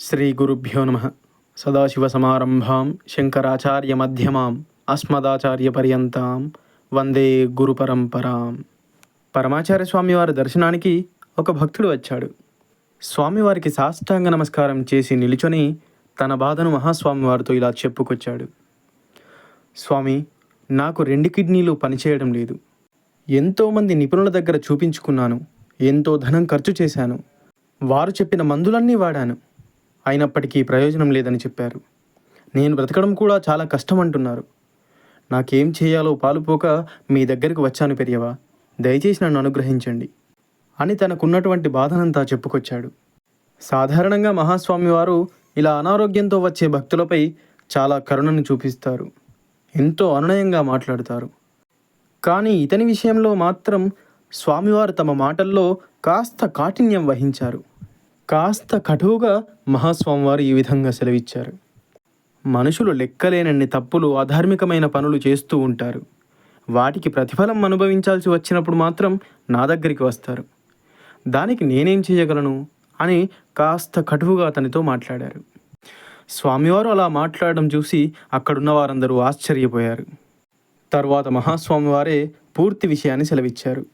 శ్రీ గురుభ్యో నమ. మధ్యమాం ఆష్మదాచార్య పర్యంతాం వందే గురు పరంపరాం పరమాచార్య స్వామివారి దర్శనానికి ఒక భక్తుడు వచ్చాడు. స్వామివారికి సాష్టాంగ నమస్కారం చేసి నిలుచొని తన బాధను మహాస్వామివారితో ఇలా చెప్పుకొచ్చాడు. స్వామి నాకు రెండు కిడ్నీలు పనిచేయడం లేదు. ఎంతోమంది నిపుణుల దగ్గర చూపించుకున్నాను. ఎంతో ధనం ఖర్చు చేశాను. వారు చెప్పిన మందులన్నీ వాడాను. అయినప్పటికీ ప్రయోజనం లేదని చెప్పారు. నేను బ్రతకడం కూడా చాలా కష్టం అంటున్నారు నాకేం చేయాలో పాలుపోక మీ దగ్గరికి వచ్చాను పెరియవా. దయచేసి నన్ను అనుగ్రహించండి. అని తనకున్నటువంటి బాధనంతా చెప్పుకొచ్చాడు. సాధారణంగా మహాస్వామి వారు ఇలా అనారోగ్యంతో వచ్చే భక్తులపై చాలా కరుణను చూపిస్తారు. ఎంతో అనునయంగా మాట్లాడుతారు. కానీ ఇతని విషయంలో మాత్రం స్వామివారు తమ మాటల్లో కాస్త కాఠిన్యం వహించారు. కాస్త కటువుగా మహాస్వామివారు ఈ విధంగా సెలవిచ్చారు. మనుషులు లెక్కలేనన్ని తప్పులు అధార్మికమైన పనులు చేస్తూ ఉంటారు. వాటికి ప్రతిఫలం అనుభవించాల్సి వచ్చినప్పుడు మాత్రం నా దగ్గరికి వస్తారు. దానికి నేనేం చేయగలను? అని కాస్త కటువుగా అతనితో మాట్లాడారు. స్వామివారు అలా మాట్లాడడం చూసి అక్కడున్న వారందరూ ఆశ్చర్యపోయారు. తరువాత మహాస్వామివారే పూర్తి విషయాన్ని సెలవిచ్చారు.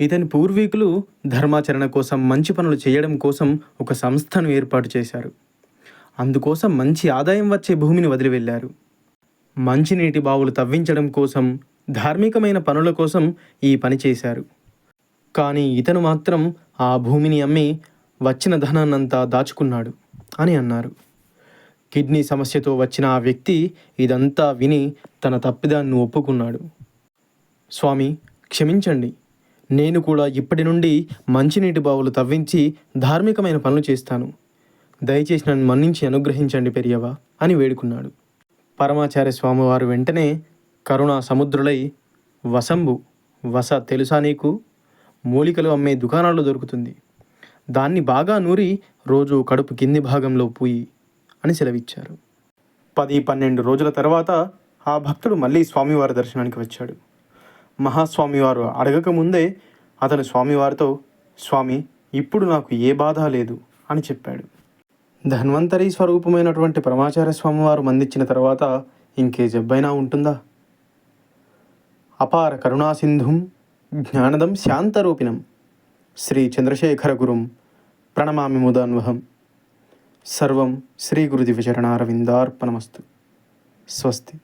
ఇతని పూర్వీకులు ధర్మాచరణ కోసం మంచి పనులు చేయడం కోసం ఒక సంస్థను ఏర్పాటు చేశారు. అందుకోసం మంచి ఆదాయం వచ్చే భూమిని వదిలి వెళ్ళారు మంచినీటి బావులు తవ్వించడం కోసం ధార్మికమైన పనుల కోసం ఈ పని చేశారు. కానీ ఇతను మాత్రం ఆ భూమిని అమ్మి వచ్చిన ధనాన్నంతా దాచుకున్నాడు అని అన్నారు. కిడ్నీ సమస్యతో వచ్చిన ఆ వ్యక్తి ఇదంతా విని తన తప్పిదాన్ని ఒప్పుకున్నాడు. స్వామి క్షమించండి. నేను కూడా ఇప్పటి నుండి మంచినీటి బావులు తవ్వించి ధార్మికమైన పనులు చేస్తాను. దయచేసి నన్ను మన్నించి అనుగ్రహించండి పెరియవా అని వేడుకున్నాడు. పరమాచార్య స్వామివారు వెంటనే కరుణా సముద్రులై వసంబు వస తెలుసా నీకు? మూలికలు అమ్మే దుకాణాల్లో దొరుకుతుంది. దాన్ని బాగా నూరి రోజు కడుపు కింది భాగంలో పూయి అని సెలవిచ్చారు. పది పన్నెండు రోజుల తర్వాత ఆ భక్తుడు మళ్ళీ స్వామివారి దర్శనానికి వచ్చాడు. మహాస్వామివారు అడగక ముందే అతను స్వామివారితో స్వామి ఇప్పుడు నాకు ఏ బాధ లేదు అని చెప్పాడు. ధన్వంతరి స్వరూపమైనటువంటి పరమాచార్య స్వామివారు మందిచ్చిన తర్వాత ఇంకే జబ్బైనా ఉంటుందా? అపార కరుణాసింధుం జ్ఞానదం శాంతరూపిణం. శ్రీ చంద్రశేఖర గురుం ప్రణమామి ముదాన్వహం. సర్వం శ్రీ గురుదివచరణారవిందార్పణమస్తు స్వస్తి.